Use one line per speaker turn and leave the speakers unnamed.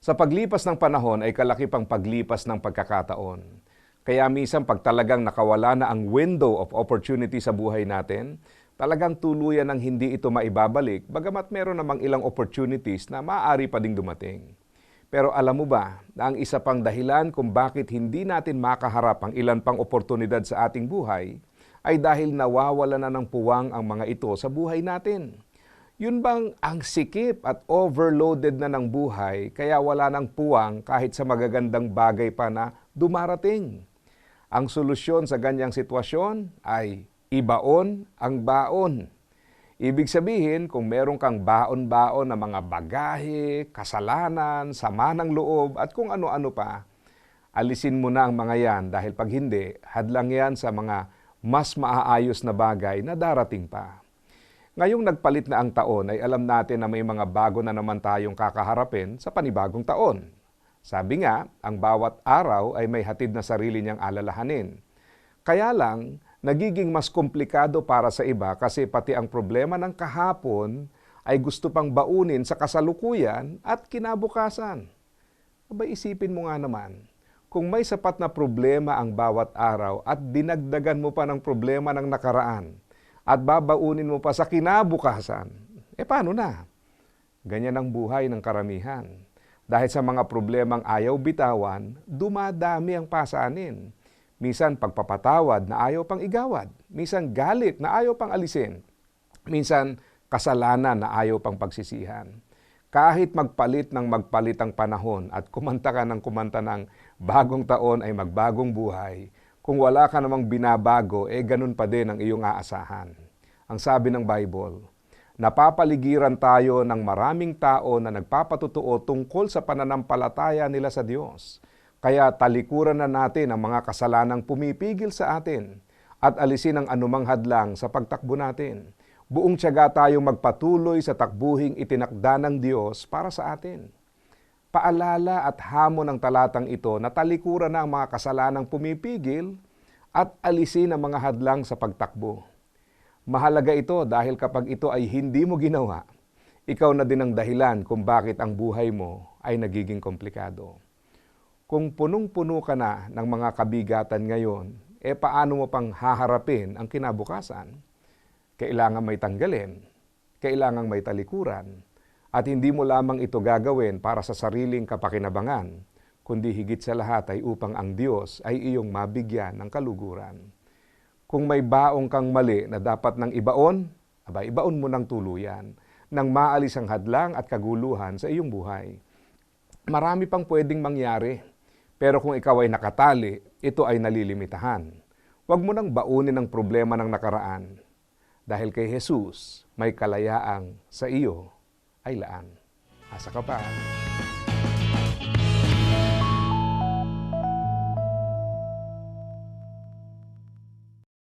Sa paglipas ng panahon ay kalaki pang paglipas ng pagkakataon. Kaya minsan pag talagang nakawala na ang window of opportunity sa buhay natin, talagang tuluyan ng hindi ito maibabalik, bagamat meron namang ilang opportunities na maaari pa ding dumating. Pero alam mo ba na ang isa pang dahilan kung bakit hindi natin makaharap ang ilan pang oportunidad sa ating buhay ay dahil nawawala na ng puwang ang mga ito sa buhay natin. Yun bang ang sikip at overloaded na ng buhay kaya wala ng puwang kahit sa magagandang bagay pa na dumarating? Ang solusyon sa ganyang sitwasyon ay ibaon ang baon. Ibig sabihin, kung meron kang baon-baon na mga bagahe, kasalanan, sama ng loob at kung ano-ano pa, alisin mo na ang mga yan dahil pag hindi, hadlang yan sa mga mas maaayos na bagay na darating pa. Ngayong nagpalit na ang taon ay alam natin na may mga bago na naman tayong kakaharapin sa panibagong taon. Sabi nga, ang bawat araw ay may hatid na sarili niyang alalahanin. Kaya lang, nagiging mas komplikado para sa iba kasi pati ang problema ng kahapon ay gusto pang baunin sa kasalukuyan at kinabukasan. Aba isipin mo nga naman, kung may sapat na problema ang bawat araw at dinagdagan mo pa ng problema ng nakaraan at babaunin mo pa sa kinabukasan, eh paano na? Ganyan ang buhay ng karamihan. Dahil sa mga problemang ayaw bitawan, dumadami ang pasanin. Minsan pagpapatawad na ayaw pang igawad. Minsan galit na ayaw pang alisin. Minsan kasalanan na ayaw pang pagsisihan. Kahit magpalit ng magpalit ang panahon at kumanta ka ng kumanta ng bagong taon ay magbagong buhay, kung wala ka namang binabago, eh ganun pa din ang iyong aasahan. Ang sabi ng Bible, napapaligiran tayo ng maraming tao na nagpapatutuo tungkol sa pananampalataya nila sa Diyos. Kaya talikuran na natin ang mga kasalanang pumipigil sa atin at alisin ang anumang hadlang sa pagtakbo natin. Buong tiyaga tayong magpatuloy sa takbuhing itinakda ng Diyos para sa atin. Paalala at hamon ng talatang ito na talikuran na ang mga kasalanang pumipigil at alisin ang mga hadlang sa pagtakbo. Mahalaga ito dahil kapag ito ay hindi mo ginawa, ikaw na din ang dahilan kung bakit ang buhay mo ay nagiging komplikado. Kung punong-puno ka na ng mga kabigatan ngayon, eh paano mo pang haharapin ang kinabukasan? Kailangan may tanggalin, kailangan may talikuran, at hindi mo lamang ito gagawin para sa sariling kapakinabangan, kundi higit sa lahat ay upang ang Diyos ay iyong mabigyan ng kaluguran. Kung may baong kang mali na dapat nang ibaon, aba ibaon mo ng tuluyan nang maalis ang hadlang at kaguluhan sa iyong buhay. Marami pang pwedeng mangyari, pero kung ikaw ay nakatali, ito ay nalilimitahan. Huwag mo nang baunin ang problema ng nakaraan. Dahil kay Jesus, may kalayaang sa iyo ay laan. Asa ka pa.